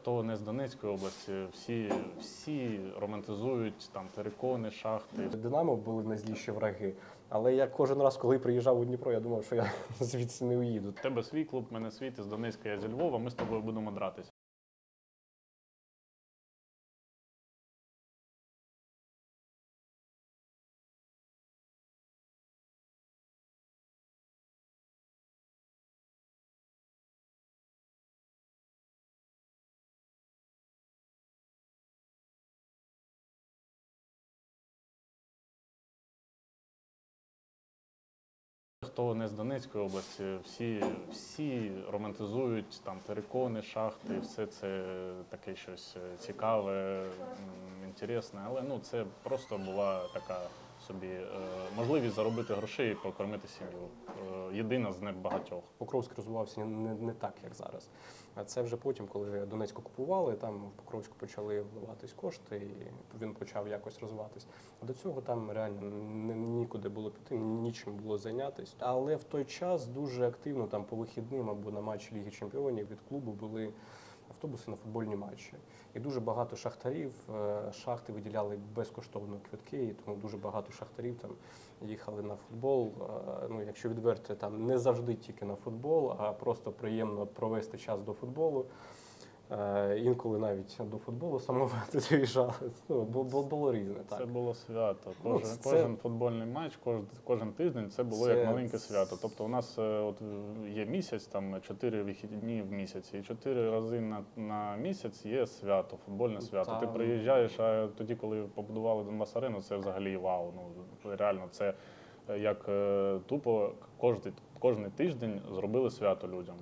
хто не з Донецької області, всі, всі романтизують там терикони, шахти. Динамо були найзліші враги. Але я кожен раз, коли приїжджав у Дніпро, я думав, що я звідси не уїду. Тебе свій клуб, мене свій, ти з Донецька, я зі Львова, ми з тобою будемо дратися. Хто не з Донецької області, всі, всі романтизують там терикони, шахти, все це таке щось цікаве, інтересне. Але ну це просто була така собі е, можливість заробити грошей і прокормити сім'ю. Е, єдина з небагатьох. Покровськ розвивався не, не так, як зараз. А це вже потім, коли Донецьку купували, там в Покровську почали вливатись кошти, і він почав якось розвиватись. А до цього там реально ні- нікуди було піти, нічим було зайнятися. Але в той час дуже активно там по вихідним або на матчі Ліги Чемпіонів від клубу були автобуси на футбольні матчі. І дуже багато шахтарів, е, шахти виділяли безкоштовно квитки, і тому дуже багато шахтарів там їхали на футбол. Е, Ну, якщо відверто, там не завжди тільки на футбол, а просто приємно провести час до футболу. Е, Інколи навіть до футболу самого заїжджали. Ну, бу- бу- було різне. Це було свято. Ну, Кожен, це- кожен футбольний матч, кожен, кожен тиждень це було Це- як маленьке свято. Тобто у нас е, от є місяць, там чотири вихідні в місяці, і чотири рази на, на місяць є свято, футбольне свято. Ти приїжджаєш, а тоді, коли побудували Донбас Арену, це взагалі вау. Ну реально, це е, як тупо кожен, кожен тиждень зробили свято людям.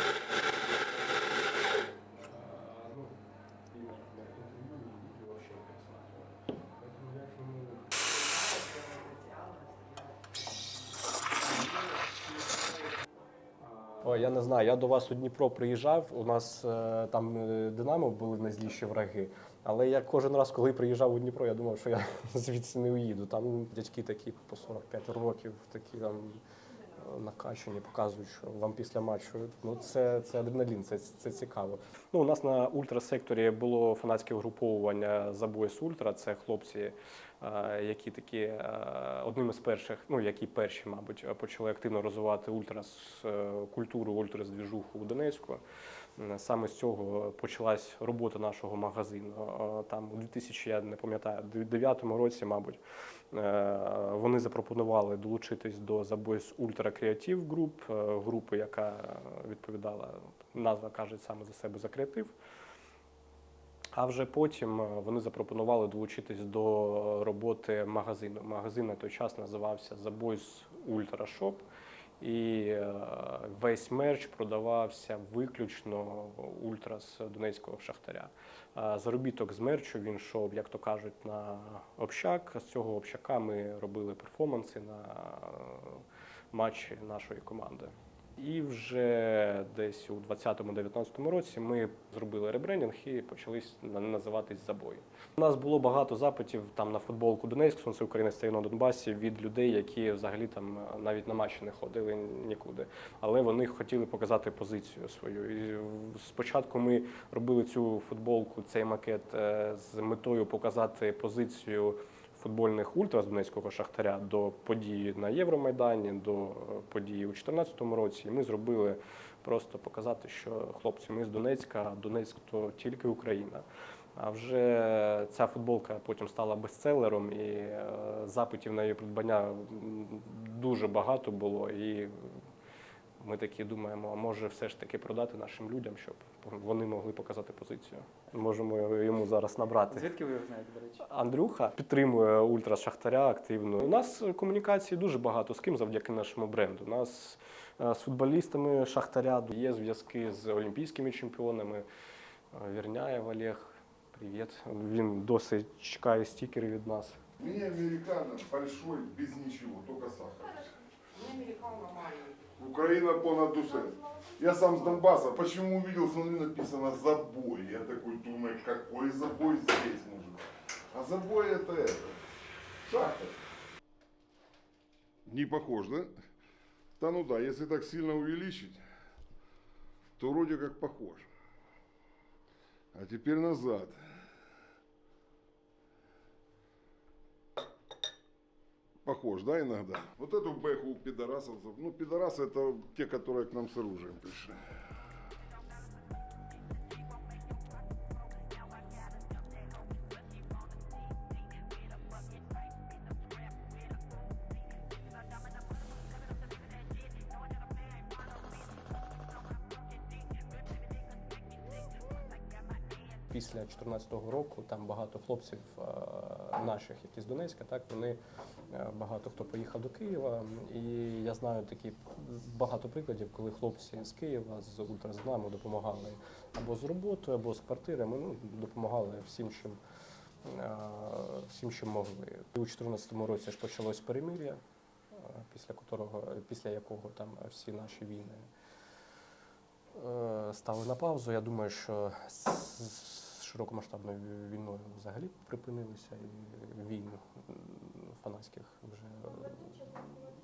Я не знаю. Я до вас у Дніпро приїжджав. У нас е, там е, Динамо були найзліші враги. Але я кожен раз, коли приїжджав у Дніпро, я думав, що я звідси не уїду. Там дядьки такі по 45 років, такі там е, накачані, показують, що вам після матчу. Ну це, це адреналін, це, це цікаво. Ну, у нас на ультрасекторі було фанатське угруповування Забоїс Ультра. Це хлопці, які такі е, одним із перших, ну які перші, мабуть, почали активно розвивати ультрас е, культуру, ультрас двіжуху у Донецьку. Саме з цього почалась робота нашого магазину. Е, Там у 2000, я не пам'ятаю, 2009 році, мабуть, е, вони запропонували долучитись до Забойс Ультра Груп, е, групи, яка відповідала, назва каже саме за себе за креатив. А вже потім е, вони запропонували долучитись до роботи магазину. Магазин на той час називався The Boys Ultra Shop. І е, весь мерч продавався виключно ультрас Донецького шахтаря. Заробіток з мерчу він йшов, як то кажуть, на общак. З цього общака ми робили перформанси на е, матчі нашої команди. І вже десь у 2020-2019 році ми зробили ребрендінг і почали на- називатись забої. У нас було багато запитів там на футболку Донецьк, Сонце України стає на Донбасі від людей, які взагалі там е, навіть на матчі не ходили нікуди. Але вони хотіли показати позицію свою. І спочатку ми робили цю футболку, цей макет е, з метою показати позицію футбольних ультра з Донецького шахтаря до події на Євромайдані, до е, події у 2014 році. І ми зробили просто показати, що хлопці, ми з Донецька, а Донецьк то тільки Україна. А вже ця футболка потім стала бестселером, і е, запитів на її придбання дуже багато було. І ми такі думаємо, а може все ж таки продати нашим людям, щоб вони могли показати позицію. Можемо йому зараз набрати. Звідки ви його знаєте, до речі? Андрюха підтримує ультра Шахтаря активно. У нас комунікації дуже багато з ким завдяки нашому бренду. У нас е, з футболістами Шахтаря є зв'язки з олімпійськими чемпіонами. Е, Вірняєв Олег, привіт. Він досить чекає стікери від нас. Мне американо большой, без ничего, только сахар. Не американо маленький. Украина понад душе. Я сам с Донбасса. Почему увидел, смотри, написано забой. Я такой думаю, какой забой здесь может? А забой это это. Шахта. Не похож, да? Да ну да, если так сильно увеличить, то вроде как похож. А теперь назад. Похож, да, иногда? Вот эту бэху у пидорасов, ну, пидорасы это те, которые к нам с оружием пришли. Після 2014 року там багато хлопців е, наших, які з Донецька, так вони е, багато хто поїхав до Києва. І я знаю такі багато прикладів, коли хлопці з Києва з ультразнами допомагали або з роботою, або з квартирами. Ну допомагали всім, чим е, всім, чим могли. У 2014 році ж почалось перемир'я, е, після якого, після якого там всі наші війни е, стали на паузу. Я думаю, що з широкомасштабною війною взагалі припинилися і війн м, фанатських вже. е,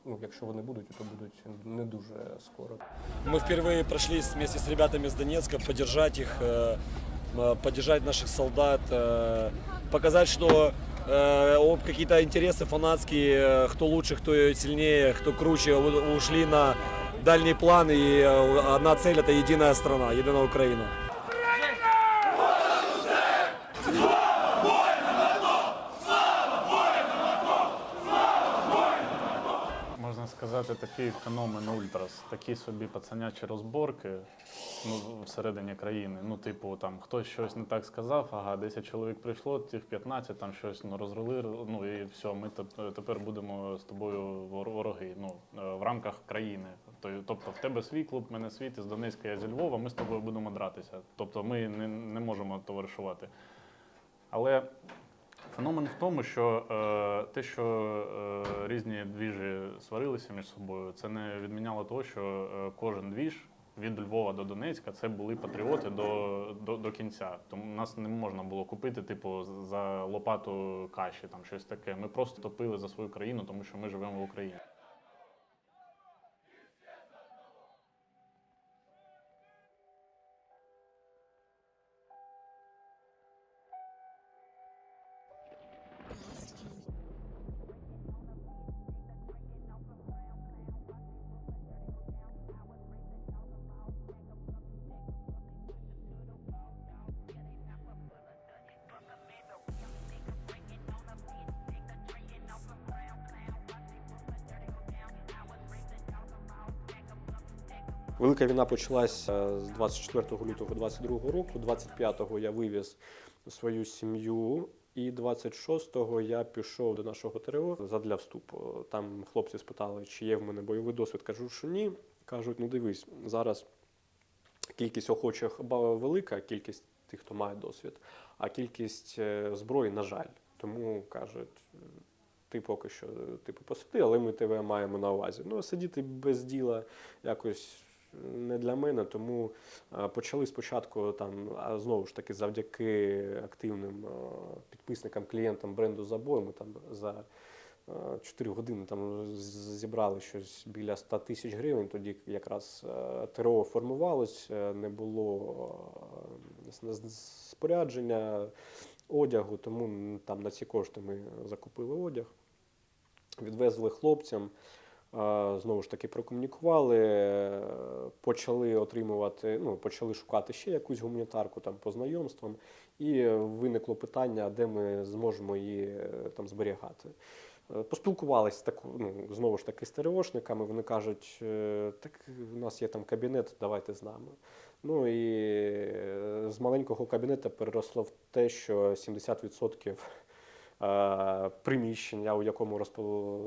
Ну, якщо вони будуть, то будуть не дуже скоро. Мы впервые прошлись вместе с ребятами из Донецка, поддержать их, э, э, поддержать наших солдат, э, показать, что э, о, какие-то интересы фанатские, э, кто лучше, кто сильнее, кто круче, у- ушли на дальний план, и э, одна цель – это единая страна, единая Украина. Сказати, такий феномен ультрас, такі собі пацанячі розборки ну, всередині країни. Ну, типу, там хтось щось не так сказав, ага, 10 чоловік прийшло, тих 15 там щось ну, розрили, ну і все, ми тепер будемо з тобою вороги. Ну, е, в рамках країни. Тобто, в тебе свій клуб, в мене свій, ти з Донецька, я зі Львова, ми з тобою будемо дратися. Тобто ми не, не можемо товаришувати. Але Феномен в тому, що е, те, що е, різні двіжі сварилися між собою, це не відміняло того, що е, кожен двіж від Львова до Донецька це були патріоти до, до, до кінця. Тому нас не можна було купити, типу, за лопату каші, там щось таке. Ми просто топили за свою країну, тому що ми живемо в Україні. Велика війна почалася з 24 лютого 22 року. 25-го я вивіз свою сім'ю. І 26-го я пішов до нашого ТРО задля вступу. Там хлопці спитали, чи є в мене бойовий досвід. Кажу, що ні. Кажуть, ну дивись, зараз кількість охочих велика, кількість тих, хто має досвід, а кількість е, зброї, на жаль. Тому кажуть, ти поки що типу посиди, але ми тебе маємо на увазі. Ну, сидіти без діла якось не для мене, тому е, почали спочатку там, знову ж таки, завдяки активним е, підписникам, клієнтам бренду Забой, ми там за 4 години там зібрали щось біля 100 тисяч гривень. Тоді якраз е, ТРО формувалось, е, не було е, спорядження, одягу, тому там на ці кошти ми закупили одяг, відвезли хлопцям. Знову ж таки, прокомунікували, е, почали отримувати, ну, почали шукати ще якусь гуманітарку там по знайомствам, і виникло питання, де ми зможемо її е, там зберігати. Е, Поспілкувалися так, ну, знову ж таки з ТРОшниками. Вони кажуть, так у нас є там кабінет, давайте з нами. Ну і з маленького кабінету переросло в те, що 70% е, приміщення, у якому розпо...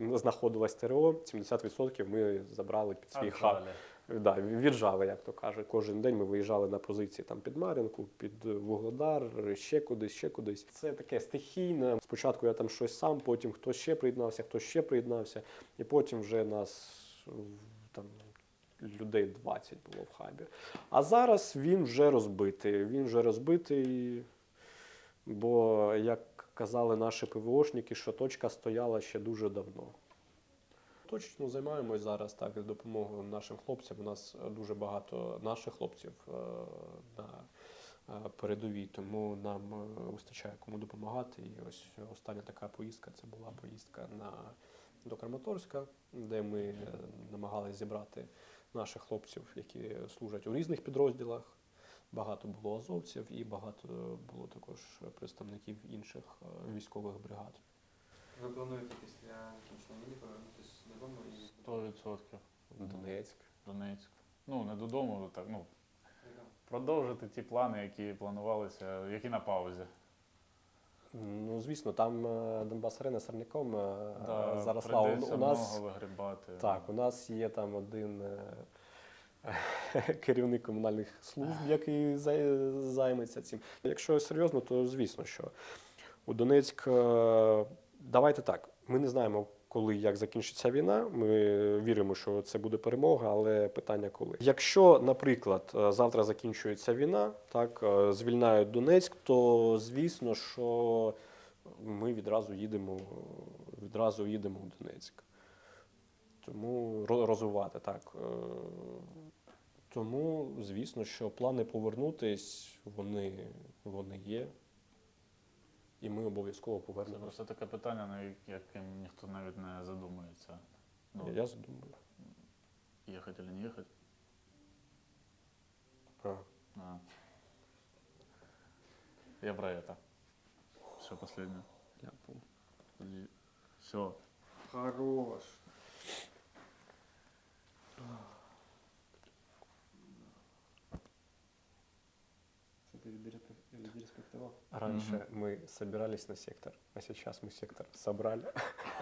е, знаходилась ТРО, 70% ми забрали під свій хаб. Да, віджали, як то кажуть. Кожен день ми виїжджали на позиції там під Мар'їнку, під Вугледар, ще кудись, ще кудись. Це таке стихійне. Спочатку я там щось сам, потім хтось ще приєднався, хтось ще приєднався, і потім вже нас там. Людей 20 було в хабі. А зараз він вже розбитий. Він вже розбитий, бо, як казали наші ПВОшники, що точка стояла ще дуже давно. Точно займаємось зараз так з допомогою нашим хлопцям. У нас дуже багато наших хлопців е, на передовій, тому нам е, вистачає кому допомагати. І ось остання така поїздка це була поїздка на до Краматорська, де ми е, намагалися зібрати наших хлопців, які служать у різних підрозділах. Багато було азовців і багато було також представників інших е, військових бригад. Ви плануєте після кінчення війни повернутися додому і 100%. Донецьк. Донецьк. Ну, не додому, так, ну, продовжити ті плани, які планувалися, які на паузі. Ну, звісно, там е, Донбас Арена сірником е, Да, заросла. У, у нас много вигрібати. так, у нас є там один керівник комунальних служб, який займеться цим. Якщо серйозно, то звісно, що у Донецьк, е, давайте так, ми не знаємо. Коли як закінчиться війна, ми віримо, що це буде перемога, але питання коли. Якщо, наприклад, е, завтра закінчується війна, так е, звільняють Донецьк, то звісно, що ми відразу їдемо, відразу їдемо в Донецьк. Тому ро- розвивати так. Тому, звісно, що плани повернутись, вони, вони є. І ми обов'язково Це повернемося. просто таке питання, над яким ніхто навіть не задумується. Ну, Я задумаю. їхати чи не їхати. А. А. Я про это. Все, последнее. Все. Хорош. Це ти Раньше мы собирались на сектор, а сейчас мы сектор собрали.